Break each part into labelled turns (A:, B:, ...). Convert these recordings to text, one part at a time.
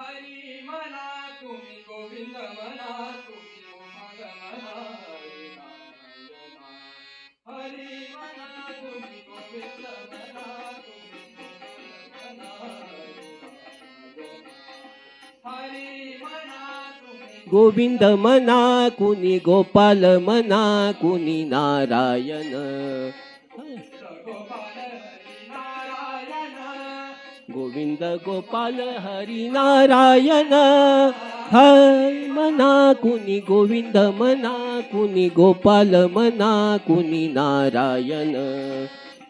A: हरी म्हणा तुम्ही गोविंद म्हणा तुम्ही म्हणा हरी म्हणा तुम्ही गोविंद म्हणा हरी म्हणा
B: गोविंद म्हणा कुणी गोपाल म्हणा कुणी नारायण। गोविंद गोपाल हरी नारायण। हरी मना कुणी गोविंद मना कुणी गोपाल मना कुणी नारायण।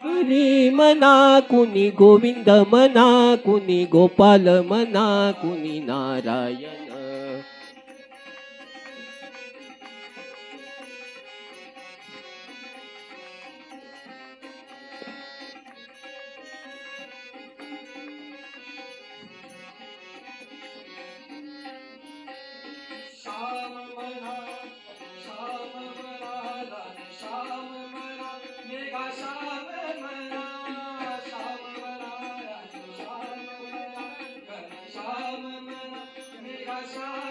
B: हरी मना कुणी गोविंद मना कुणी गोपाल मना कुणी नारायण।
A: আশা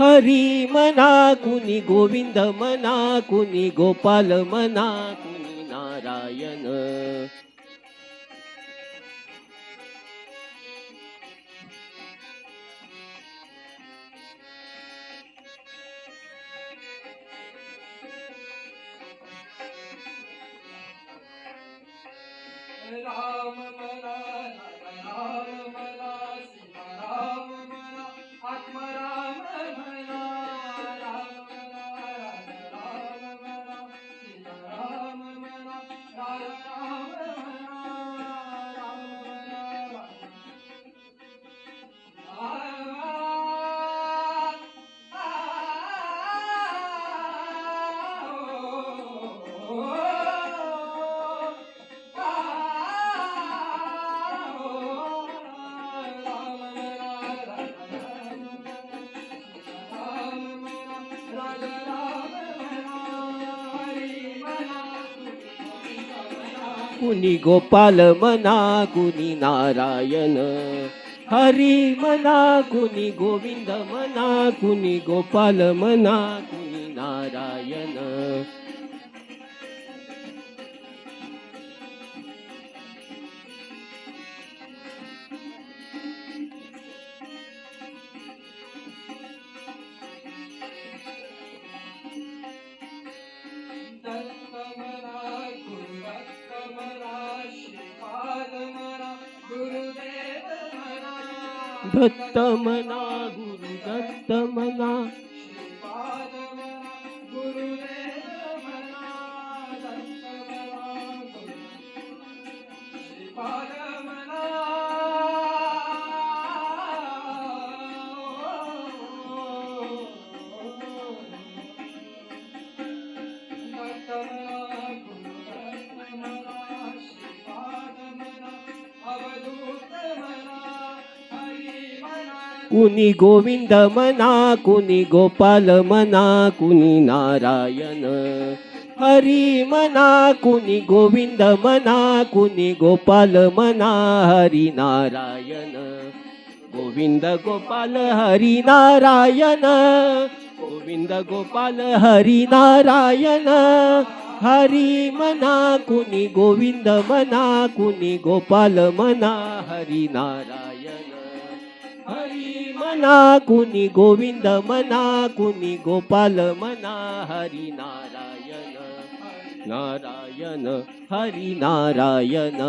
A: हरी
B: मना कुणी गोविंद मना कुणी गोपाल मना कुणी नारायण।
A: राम।
B: कुणी गोपाल मना कुणी नारायण. हरी मना कुणी गोविंद मना कुणी गोपाल मना कुणी नारायण. भक्त मना गुरु दत्त कुणी गोविंद म्हणा कुणी गोपाल म्हणा कुणी नारायण। हरी म्हणा कुणी गोविंद म्हणा कुणी गोपाल म्हणा हरी नारायण। गोविंद गोपाल हरी नारायण। गोविंद गोपाल हरी नारायण। हरी म्हणा कुणी गोविंद म्हणा कुणी गोपाल म्हणा हरी नारायण। हरी म्हणा कुणी गोविंद म्हणा कुणी गोपाल म्हणा हरी नारायण नारायण हरी नारायण।